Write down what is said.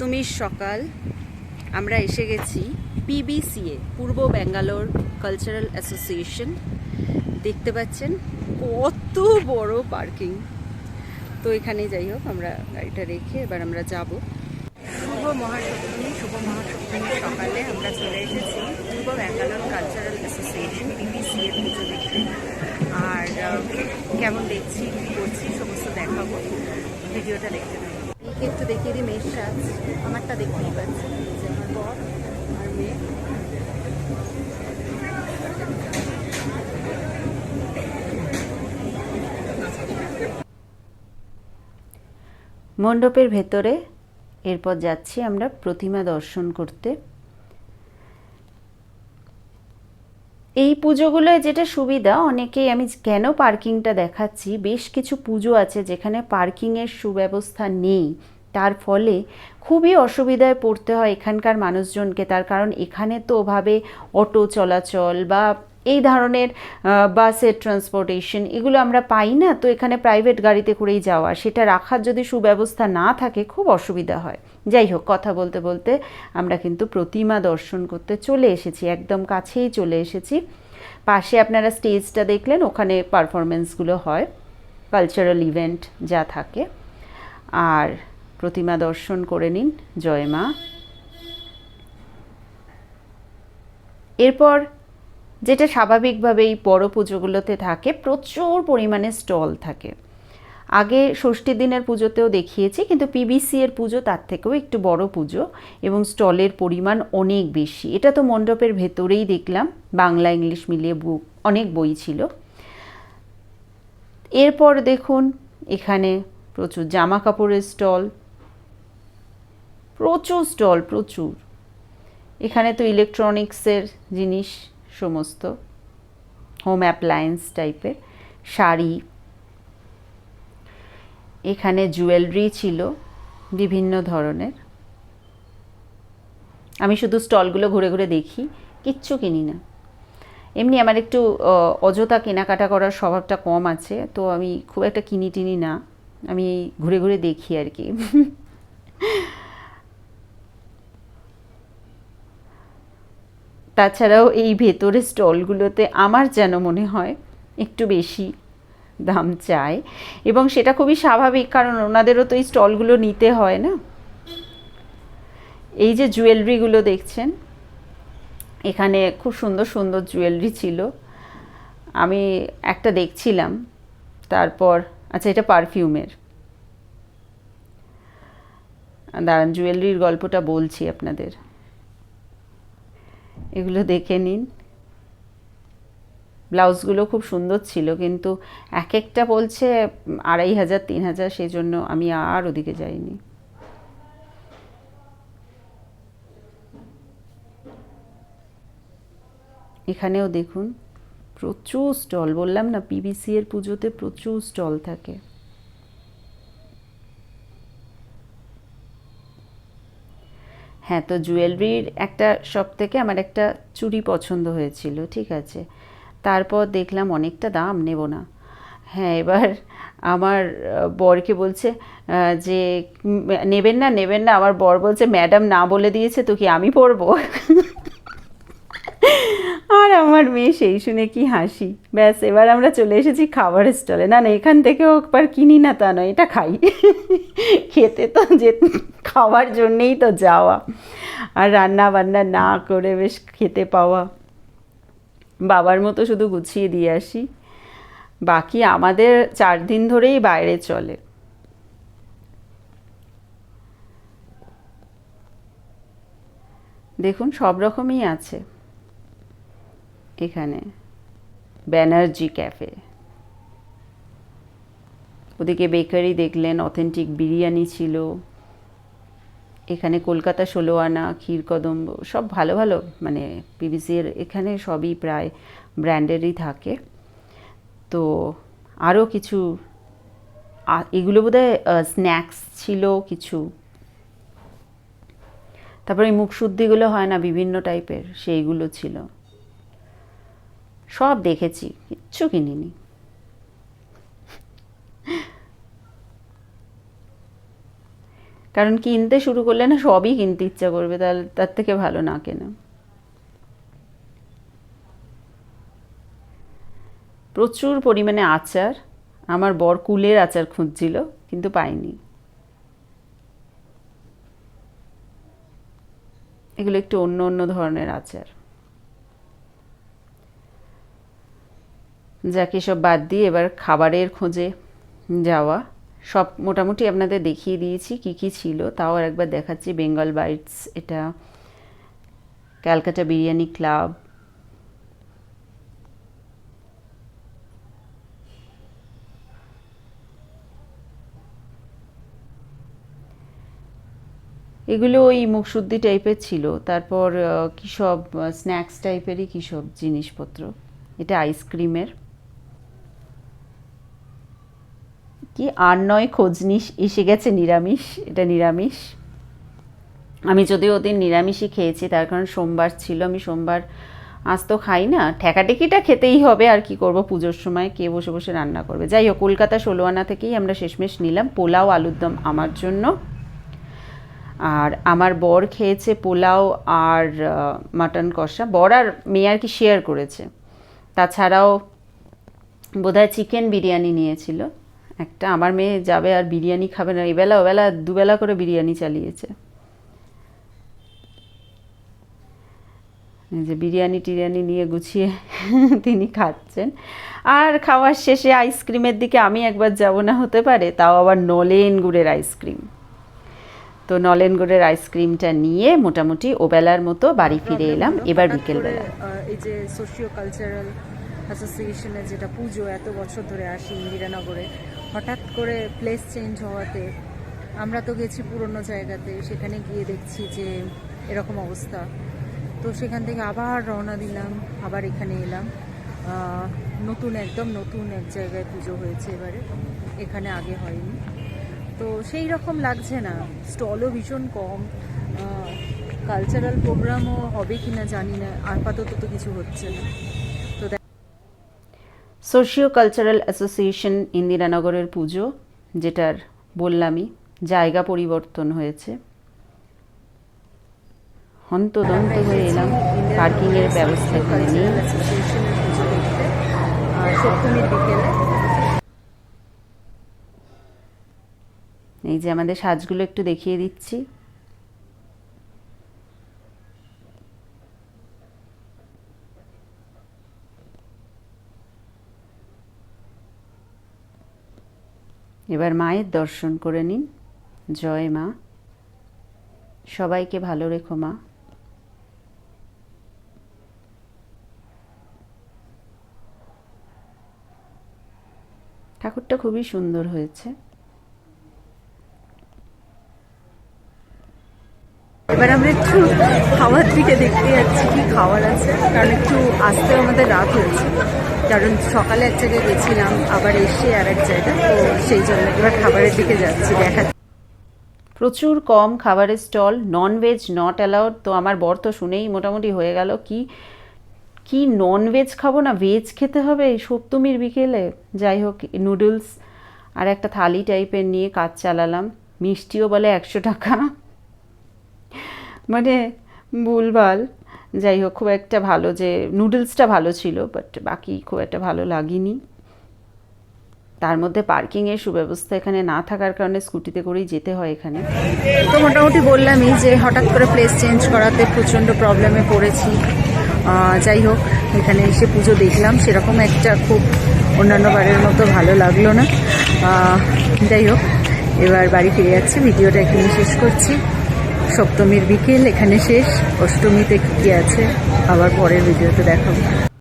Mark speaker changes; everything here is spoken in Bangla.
Speaker 1: সপ্তমীর সকাল, আমরা এসে গেছি পিবিসিএ পূর্ব ব্যাঙ্গালোর কালচারাল অ্যাসোসিয়েশন দেখতে পাচ্ছেন কত বড় পার্কিং। তো এখানে যাই হোক, আমরা গাড়িটা রেখে এবার আমরা যাব। শুভ মহাসপ্তমী, শুভ মহাসপ্তমীর সকালে আমরা চলে এসেছি পূর্ব ব্যাঙ্গালোর কালচারাল অ্যাসোসিয়েশন পিবিসিএ পুজো দেখতে। আর কেমন দেখছি, কী করছি, সমস্ত দেখাবো। ভিডিওটা দেখতে থাকুন। একে একটু দেখিয়ে দিই মেয়ের সাজ আমারটা দেখতেই পাচ্ছি। মণ্ডপের ভেতরে এরপর যাচ্ছি আমরা প্রতিমা দর্শন করতে। এই পুজোগুলোয় যেটা সুবিধা, অনেকেই আমি কেন পার্কিংটা দেখাচ্ছি, বেশ কিছু পুজো আছে যেখানে পার্কিংয়ের সুব্যবস্থা নেই। তার ফলে খুবই অসুবিধায় পড়তে হয় এখানকার মানুষজনকে। তার কারণ এখানে তো ওভাবে অটো চলাচল বা এই ধরনের বাসের ট্রান্সপোর্টেশন এগুলো আমরা পাই না, তো এখানে প্রাইভেট গাড়িতে করেই যাওয়া। সেটা রাখার যদি সুব্যবস্থা না থাকে খুব অসুবিধা হয়। যাই হোক, কথা বলতে বলতে আমরা কিন্তু প্রতিমা দর্শন করতে চলে এসেছি, একদম কাছেই চলে এসেছি। পাশে আপনারা স্টেজটা দেখলেন, ওখানে পারফরমেন্সগুলো হয় কালচারাল ইভেন্ট যা থাকে। আর প্রতিমা দর্শন করে নিন, জয় মা। এরপর যেটা স্বাভাবিকভাবেই বড় পুজোগুলোতে থাকে, প্রচুর পরিমাণে স্টল থাকে। আগে ষষ্ঠী দিনের পুজোতেও দেখিয়েছি, কিন্তু পিবিসি এর পুজো তার থেকেও একটু বড় পুজো এবং স্টলের পরিমাণ অনেক বেশি। এটা তো মণ্ডপের ভেতরেই দেখলাম, বাংলা ইংলিশ মিলিয়ে বুক অনেক বই ছিল। এরপর দেখুন, এখানে প্রচুর জামা কাপড়ের স্টল। প্রচুর স্টল, প্রচুর। এখানে তো ইলেকট্রনিক্সের জিনিস সমস্ত হোম অ্যাপ্লায়েন্স টাইপের শাড়ি, এখানে জুয়েলারি ছিল বিভিন্ন ধরনের। আমি শুধু স্টলগুলো ঘুরে ঘুরে দেখি, কিচ্ছু কিনি না। এমনি আমার একটু অযথা কেনাকাটা করার স্বভাবটা কম আছে, তো আমি খুব একটা কিনি টিনি না। আমি ঘুরে ঘুরে দেখি আর কি। তাছাড়াও এই ভেতরের স্টলগুলোতে আমার যেন মনে হয় একটু বেশি দাম চায়। এবং সেটা খুবই স্বাভাবিক, কারণ ওনাদেরও তো এই স্টলগুলো নিতে হয় না। এই যে জুয়েলারিগুলো দেখছেন, এখানে খুব সুন্দর সুন্দর জুয়েলারি ছিল। আমি একটা দেখছিলাম, তারপর আচ্ছা এটা পারফিউমের। দাঁড়ান, জুয়েলারির গল্পটা বলছি আপনাদের। এগুলো দেখে নিন। ব্লাউজগুলো খুব সুন্দর ছিল, কিন্তু এক একটা বলছে আড়াই হাজার, তিন হাজার সেই জন্য আমি আর ওদিকে যাইনি। এখানেও দেখুন, প্রচুর স্টল, বললাম না পিবিসি এর পুজোতে প্রচুর স্টল থাকে। হ্যাঁ তো জুয়েলারির একটা শপ থেকে আমার একটা চুড়ি পছন্দ হয়েছিল, ঠিক আছে। তারপর দেখলাম অনেকটা দাম, নেব না। হ্যাঁ এবার আমার বরকে বলছে যে নেবেন না নেবেন না। আমার বর বলছে, ম্যাডাম না বলে দিয়েছে তো কি আমি পরবো? আর আমার মেয়ে সেই শুনে কি হাসি। ব্যাস, এবার আমরা চলে এসেছি খাবারের স্টলে। না না, এখান থেকেও একবার কিনি না তা নয়, এটা খাই। খেতে তো যে খাওয়ার জন্যেই তো যাওয়া। আর রান্না বান্না না করে বেশ খেতে পাওয়া। বাবার মতো শুধু গুছিয়ে দিয়ে আসি। বাকি আমাদের চার দিন ধরেই বাইরে চলে। দেখুন, সব রকমই আছে। এখানে। ব্যানার্জি ক্যাফে। ওদিকে বেকারি দেখলেন, অথেন্টিক বিরিয়ানি ছিল। এখানে কলকাতা ষোলো আনা ক্ষীরকদম্ব সব ভালো ভালো মানে পিবিসি এর এখানে সবই প্রায় ব্র্যান্ডেরই থাকে। তো আরও কিছু এগুলো বোধহয় স্ন্যাক্স ছিল কিছু। তারপরে মুখশুদ্ধিগুলো হয় না, বিভিন্ন টাইপের, সেইগুলো ছিল। সব দেখেছি, কিচ্ছু কিনিনি। কারণ কিনতে শুরু করলে না সবই কিনতে ইচ্ছা করবে তাহলে তার থেকে ভালো না কেনা। প্রচুর পরিমাণে আচার, আমার বর কুলের আচার খুঁজছিল, কিন্তু পাইনি। এগুলো একটু অন্য অন্য ধরনের আচার। যাকে সব বাদ দিয়ে এবার খাবারের খোঁজে যাওয়া। সব মোটামুটি আপনাদের দেখিয়ে দিয়েছি কি কি ছিল। তাও একবার দেখাচ্ছি বেঙ্গল বাইটস। এটা ক্যালকাটা বিরিয়ানি ক্লাব। এগুলো ওই মুখশুদ্ধি টাইপের ছিল। তারপর কী সব স্ন্যাক্স টাইপেরই কী সব জিনিসপত্র। এটা আইসক্রিমের কি? আর নয় খোঁজনিস এসে গেছে নিরামিষ, এটা নিরামিষ। আমি যদিও ওদিন নিরামিষই খেয়েছি, তার কারণ সোমবার ছিল, আমি সোমবার আজ তো খাই না। ঠেকাটেকিটা খেতেই হবে, আর কি করব? পুজোর সময় কে বসে বসে রান্না করবে? যাই হোক, কলকাতা ষোলো আনা থেকেই আমরা শেষমেশ নিলাম। পোলাও আলুর দম আমার জন্য। আর আমার বর খেয়েছে পোলাও আর মাটন কষা। বর আর মেয়ে আর কি শেয়ার করেছে। তাছাড়াও বোধহয় চিকেন বিরিয়ানি নিয়েছিল। একটা আমার মেয়ে যাবে আর বিরিয়ানি খাবে না এবেলা ওবেলা দুবেলা করে বিরিয়ানি চালিয়েছে। যে বিরিয়ানি টিরিয়ানি নিয়ে গুছিয়ে তিনি খাচ্ছেন। আর খাওয়ার শেষে আইসক্রিমের দিকে আমি একবার যাব না হতে পারে তাও আবার নলেন গুড়ের আইসক্রিম। তো নলেন গুড়ের আইসক্রিমটা নিয়ে মোটামুটি ওবেলার মতো বাড়ি ফিরে এলাম। এবার বিকেলবেলা।
Speaker 2: এই যে সোশিও কালচারাল অ্যাসোসিয়েশনের যেটা পুজো এত বছর ধরে আসি ইন্দিরানগরে হঠাৎ করে প্লেস চেঞ্জ হওয়াতে, আমরা তো গেছি পুরনো জায়গাতে, সেখানে গিয়ে দেখছি যে এরকম অবস্থা। তো সেখান থেকে আবার রওনা দিলাম, আবার এখানে এলাম। নতুন, একদম নতুন এক জায়গায় পুজো হয়েছে এবারে। এখানে আগে হয়নি। তো সেই রকম লাগছে না। স্টলও ভীষণ কম। কালচারাল প্রোগ্রামও হবে কিনা জানি না। আপাতত তো কিছু হচ্ছে না।
Speaker 1: সোশিও কালচারাল অ্যাসোসিয়েশন ইন্দিরানগরের পুজো যেটার বললামই জায়গা পরিবর্তন হয়েছে হন্তদন্ত হয়ে এলাম পার্কিংয়ের ব্যবস্থা
Speaker 2: করে বিকেলে।
Speaker 1: এই যে আমাদের সাজগুলো একটু দেখিয়ে দিচ্ছি। এবার মায়ের দর্শন করে নিন। জয় মা। সবাইকে ভালো রেখো মা। ঠাকুরটা খুবই সুন্দর হয়েছে।
Speaker 2: এবার আমরা একটু খাওয়ার দিকে দেখতে যাচ্ছি, কি খাওয়ার আছে। কারণ একটু আসতে আমাদের রাত হয়েছে। কারণ সকালে এক জায়গায় গেছিলাম, আবার এসে আর এক জায়গায়, তো সেই জন্য এবার খাবারের দিকে যাচ্ছি, দেখা
Speaker 1: প্রচুর কম খাবারের stall non veg not allowed তো আমার বর তো শুনেই মোটামুটি হয়ে গেল, কি কি নন ভেজ খাব না ভেজ খেতে হবে? সপ্তমীর বিকেলে, যাই হোক নুডলস আর একটা থালি টাইপের নিয়ে কাজ চালালাম। মিষ্টিও বলে একশো টাকা। মানে ভুলভাল, যাই হোক, খুব একটা ভালো যে নুডলসটা ভালো ছিল বাট বাকি খুব একটা ভালো লাগেনি। তার মধ্যে পার্কিংয়ের সুব্যবস্থা এখানে না থাকার কারণে স্কুটিতে করেই যেতে হয় এখানে।
Speaker 2: তো মোটামুটি বললামই যে হঠাৎ করে প্লেস চেঞ্জ করাতে প্রচণ্ড প্রবলেমে পড়েছি। যাই হোক, এখানে এসে পুজো দেখলাম, সেরকম একটা খুব অন্যান্য বারের মতো ভালো লাগল না। যাই হোক, এবার বাড়ি ফিরে যাচ্ছি, ভিডিওটা এখানে শেষ করছি। সপ্তমীর বিকেল এখানে শেষ। অষ্টমীতে কী কী আছে? আবার পরের ভিডিওতে দেখাবো।